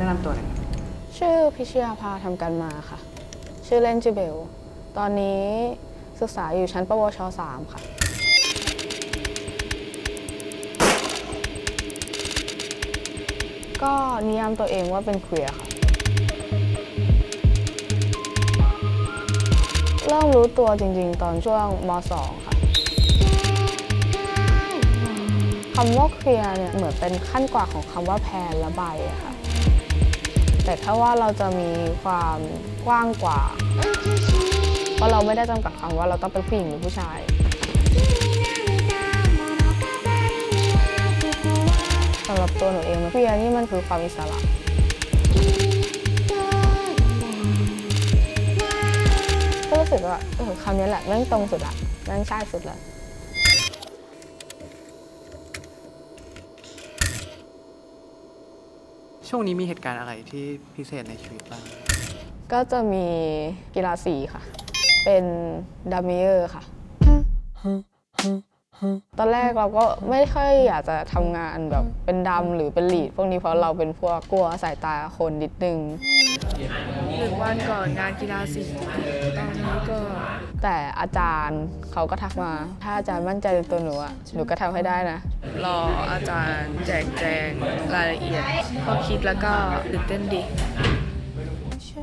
แนะนำตัวหน่อยชื่อพิชยาภาทำกันมาค่ะ ชื่อเล่นชื่อเบล ตอนนี้ศึกษาอยู่ชั้นปวช 3 ค่ะ ก็นิยามตัวเองว่าเป็นเคลียร์ค่ะ เริ่มรู้ตัวจริงๆ ตอนช่วงม 2 ค่ะคำว่าเคลียร์เนี่ยเหมือนเป็นขั้นกว่าของคำว่าแพนและใบค่ะ แต่ถ้าว่าเราจะมีความกว้างกว่า เพราะเราไม่ได้จำกัดคำว่าเราต้องเป็นผู้หญิงหรือผู้ชาย สำหรับตัวหนูเองเคลียร์นี่มันคือความอิสระ ก็รู้สึกว่าเออคำนี้แหละแม่งตรงสุดละแม่งใช่สุดละ ช่วงนี้มีเหตุการณ์อะไรที่พิเศษในชีวิตบ้าง ก็จะมีกีฬาสีค่ะ เป็นดัมเมเยอร์ค่ะ ตอนแรกเราก็ไม่ค่อยอยากจะทำงานแบบเป็นดำหรือเป็นลีด พวกนี้เพราะเราเป็นพวกกลัวสายตาคนนิดนึงหนึ่งวันก่อนงานกีฬาสีตอนนี้ก็แต่อาจารย์เขาก็ทักมา ถ้าอาจารย์มั่นใจในตัวหนูอะหนูก็ทำให้ได้นะ รออาจารย์แจกแจงรายละเอียดพอคิดแล้วก็ตื่นเต้นดี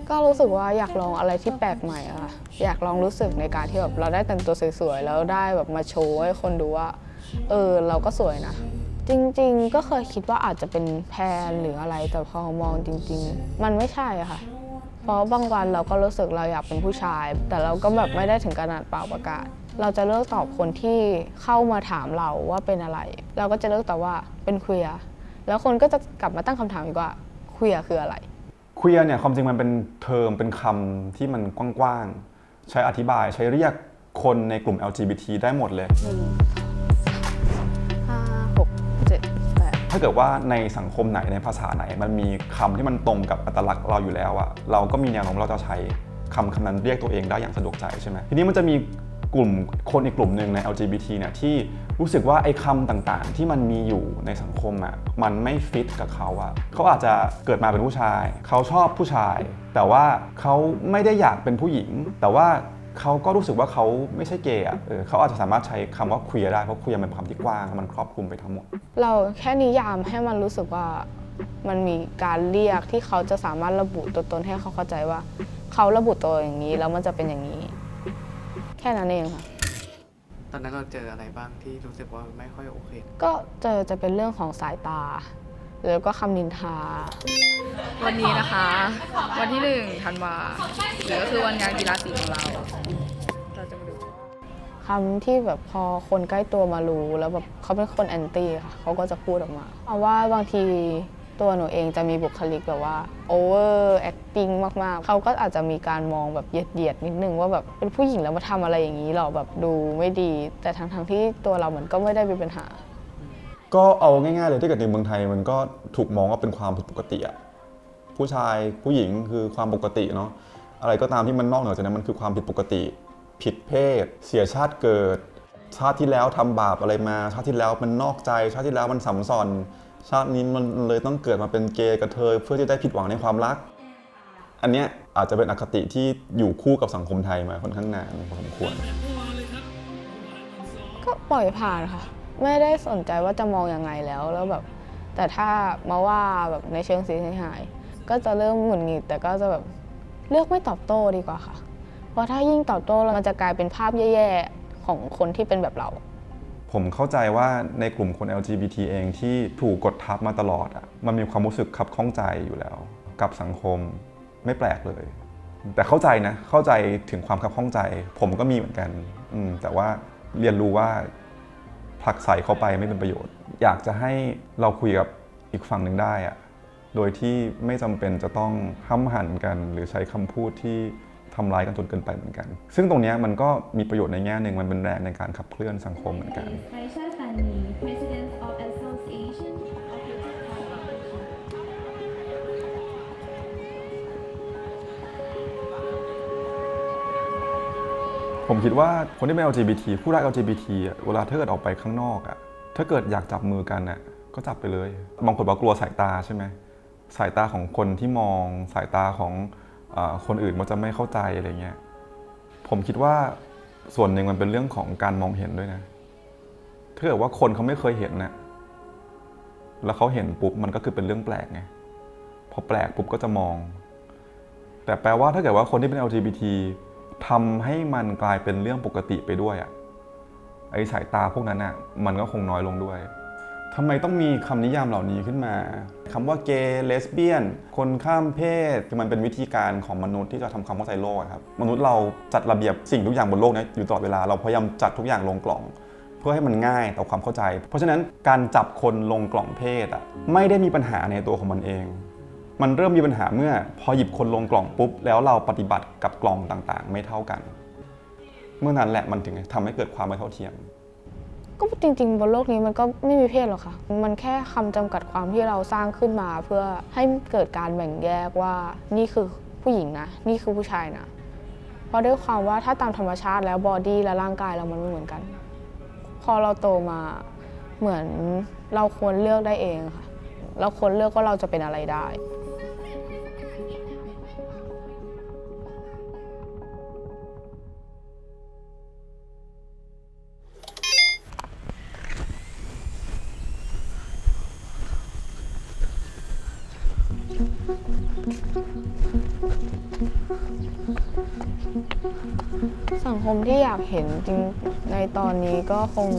ก็รู้สึกว่าอยากลองอะไรที่แปลกใหม่อะค่ะอยากลองรู้สึกในการที่แบบเราได้แต่งตัวสวยๆแล้วได้แบบมาโชว์ให้คนดูว่า เออเราก็สวยนะ จริงๆ ก็เคยคิดว่าอาจจะเป็นแพนหรืออะไรแต่พอมองจริง ๆ มันไม่ใช่อะค่ะ เพราะบางวันเราก็รู้สึกเราอยากเป็นผู้ชาย แต่เราก็แบบไม่ได้ถึงขนาดเปล่าประกาศ เราจะเลือกตอบคนที่เข้ามาถามเราว่าเป็นอะไร เราก็จะเลือกตอบว่าเป็นเคลียร์แล้วคนก็จะกลับมาตั้งคำถามอีกว่าเคลียร์คืออะไรเคลียร์เนี่ยความจริงมันเป็นเทอมเป็นคำที่มันกว้างๆใช้อธิบายใช้เรียกคนในกลุ่ม LGBT ได้หมดเลยหนึ่งห้าหกเจ็ดแปดถ้าเกิดว่าในสังคมไหนในภาษาไหน มันมีคำที่มันตรงกับอัตลักษณ์เราอยู่แล้วอะเราก็มีแนวโน้มเราจะใช้คำคำนั้นเรียกตัวเองได้อย่างสะดวกใจใช่ไหมทีนี้มันจะมี กลุ่มคนอีกกลุ่มหนึ่งใน LGBT เนี่ยที่รู้สึกว่าไอ้คำต่างๆ ที่มันมีอยู่ในสังคมอะมันไม่ฟิตกับเขาอะเขาอาจจะเกิดมาเป็นผู้ชาย เขาชอบผู้ชาย แต่ว่าเขาไม่ได้อยากเป็นผู้หญิง แต่ว่าเขาก็รู้สึกว่าเขาไม่ใช่เกย์อะเขาอาจจะสามารถใช้คำว่าคลียได้ เพราะคลียมันเป็นคำที่กว้าง มันครอบคลุมไปทั้งหมด เราแค่นิยามให้มันรู้สึกว่ามันมีการเรียกที่เขาจะสามารถระบุตัวตนให้เขาเข้าใจว่า เขาระบุตัวอย่างนี้แล้วมันจะเป็นอย่างนี้ ค่นั้นเองค่ะ ตอนนั้นเราเจออะไรบ้างที่รู้สึกว่าไม่ค่อยโอเค ก็เจอจะเป็นเรื่องของสายตา แล้วก็คำนินทา วันนี้นะคะ วันที่หนึ่งธันวาหรือก็คือวันงานกีฬาสีของเรา เราจะมาดูคำที่แบบพอคนใกล้ตัวมารู้แล้วแบบเขาเป็นคนแอนตี้ค่ะเขาก็จะพูดออกมาเพราะว่าบางที ตัวหนูเองจะมีบุคลิกแบบว่าโอเวอร์แอคติ้งมาก ๆ เขาก็อาจจะมีการมองแบบเหยียดๆนิดนึงว่าแบบเป็นผู้หญิงแล้วมาทำอะไรอย่างนี้หรอแบบดูไม่ดี แต่ทั้งๆที่ตัวเราเหมือนก็ไม่ได้มีปัญหา ก็เอาง่ายๆเลยถ้าเกิดในเมืองไทยมันก็ถูกมองว่าเป็นความผิดปกติอะผู้ชายผู้หญิงคือความปกติเนาะอะไรก็ตามที่มันนอกเหนือจากนั้นมันคือความผิดปกติ ผิดเพศ เสียชาติเกิด ชาติที่แล้วทำบาปอะไรมา ชาติที่แล้วมันนอกใจ ชาติที่แล้วมันสัมซอน ชาตินี้มันเลยต้องเกิดมาเป็นเกย์กระเทยเพื่อที่ได้ผิดหวังในความรัก อันเนี้ยอาจจะเป็นอคติที่อยู่คู่กับสังคมไทยมาค่อนข้างนานพอสมควร ก็ปล่อยผ่านค่ะ ไม่ได้สนใจว่าจะมองยังไงแล้วแล้วแบบ แต่ถ้ามาว่าแบบในเชิงเสียหาย ก็จะเริ่มหงุดหงิดแต่ก็จะแบบเลือกไม่ตอบโต้ดีกว่าค่ะ เพราะถ้ายิ่งตอบโต้แล้วมันจะกลายเป็นภาพแย่ๆของคนที่เป็นแบบเรา ผมเข้าใจว่าในกลุ่มคน LGBT เองที่ถูกกดทับมาตลอดอะมันมีความรู้สึกขับข้องใจอยู่แล้ว กับสังคมไม่แปลกเลย แต่เข้าใจนะ เข้าใจถึงความขับข้องใจ ผมก็มีเหมือนกันอืแต่ว่าเรียนรู้ว่าผลักใส่เข้าไปไม่เป็นประโยชน์ อยากจะให้เราคุยกับอีกฝั่งหนึ่งได้อะโดยที่ไม่จำเป็นจะต้องห้ำหันกัน หรือใช้คำพูดที่ ทำร้ายกันจนเกินไปเหมือนกัน ซึ่งตรงนี้มันก็มีประโยชน์ในแง่หนึ่งมันเป็นแรงในการขับเคลื่อนสังคมเหมือนกันผมคิดว่าคนที่เป็น LGBT ผู้รัก LGBT เวลาถ้าเกิดออกไปข้างนอกอะถ้าเกิดอยากจับมือกันอะก็จับไปเลย บางคนบอกกลัวสายตาใช่ไหม สายตาของคนที่มอง สายตาของ คนอื่นมันจะไม่เข้าใจอะไรเงี้ยผมคิดว่าส่วนหนึ่งมันเป็นเรื่องของการมองเห็นด้วยนะถ้าเกิดว่าคนเขาไม่เคยเห็นนะแล้วเขาเห็นปุ๊บมันก็คือเป็นเรื่องแปลกไงพอแปลกปุ๊บก็จะมอง แต่แปลว่าถ้าเกิดว่าคนที่เป็น LGBT ทำให้มันกลายเป็นเรื่องปกติไปด้วยอะไอ้สายตาพวกนั้นอะมันก็คงน้อยลงด้วย ทำไมต้องมีคำนิยามเหล่านี้ขึ้นมาคำว่าเกย์เลสเบี้ยน คนข้ามเพศคือมันเป็นวิธีการของมนุษย์ที่จะทำความเข้าใจโลกครับ มนุษย์เราจัดระเบียบสิ่งทุกอย่างบนโลกนี้อยู่ตลอดเวลาเราพยายามจัดทุกอย่างลงกล่อง เพื่อให้มันง่ายต่อความเข้าใจ เพราะฉะนั้นการจับคนลงกล่องเพศอะไม่ได้มีปัญหาในตัวของมันเอง มันเริ่มมีปัญหาเมื่อ พอหยิบคนลงกล่องปุ๊บ แล้วเราปฏิบัติกับกล่องต่างๆ ไม่เท่ากัน เมื่อนั้นแหละมันถึงทำให้เกิดความไม่เท่าเทียม ก็จริง ๆ บนโลกนี้มันก็ไม่มีเพศหรอกค่ะ มันแค่คำจำกัดความที่เราสร้างขึ้นมาเพื่อให้เกิดการแบ่งแยกว่านี่คือผู้หญิงนะ นี่คือผู้ชายนะ เพราะด้วยความว่าถ้าตามธรรมชาติแล้วบอดี้และร่างกายเรามันไม่เหมือนกัน พอเราโตมาเหมือนเราควรเลือกได้เองค่ะ เราควรเลือกว่าเราจะเป็นอะไรได้ งคมที่อยากเห็นจริงในตอนนี้ก็คง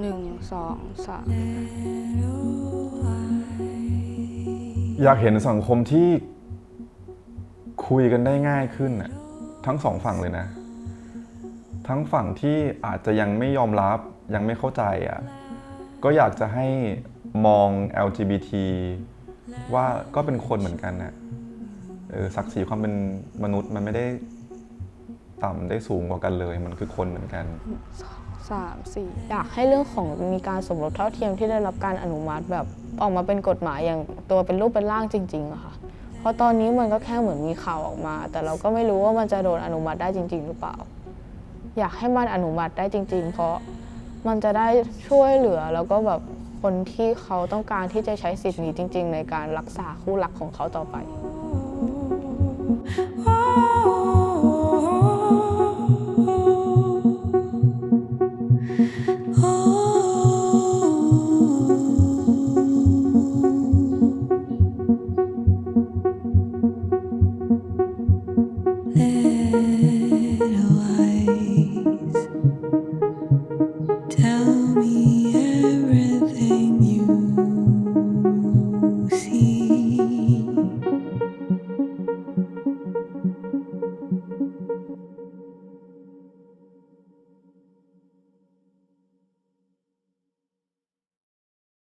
หนึ่งสองสามอยากเห็นสังคมที่คุยกันได้ง่ายขึ้นน่ะทั้งสองฝั่งเลยนะ ทั้งฝั่งที่อาจจะยังไม่ยอมรับยังไม่เข้าใจอะก็อยากจะให้มอง LGBT ว่าก็เป็นคนเหมือนกันน่ะ ศักดิ์ศรีความเป็นมนุษย์มันไม่ได้ต่ำได้สูงกว่ากันเลย มันคือคนเหมือนกันสามสี่อยากให้เรื่องของมีการสมรสเท่าเทียมที่ได้รับการอนุมัติแบบออกมาเป็นกฎหมายอย่างตัวเป็นรูปเป็นร่างจริงๆอะค่ะ เพราะตอนนี้มันก็แค่เหมือนมีข่าวออกมา แต่เราก็ไม่รู้ว่ามันจะโดนอนุมัติได้จริง ๆ หรือเปล่า อยากให้มันอนุมัติได้จริง ๆ เพราะมันจะได้ช่วยเหลือแล้วก็แบบคนที่เขาต้องการที่จะใช้สิทธิ์นี้จริง ๆ ในการรักษาคู่รักของเขาต่อไป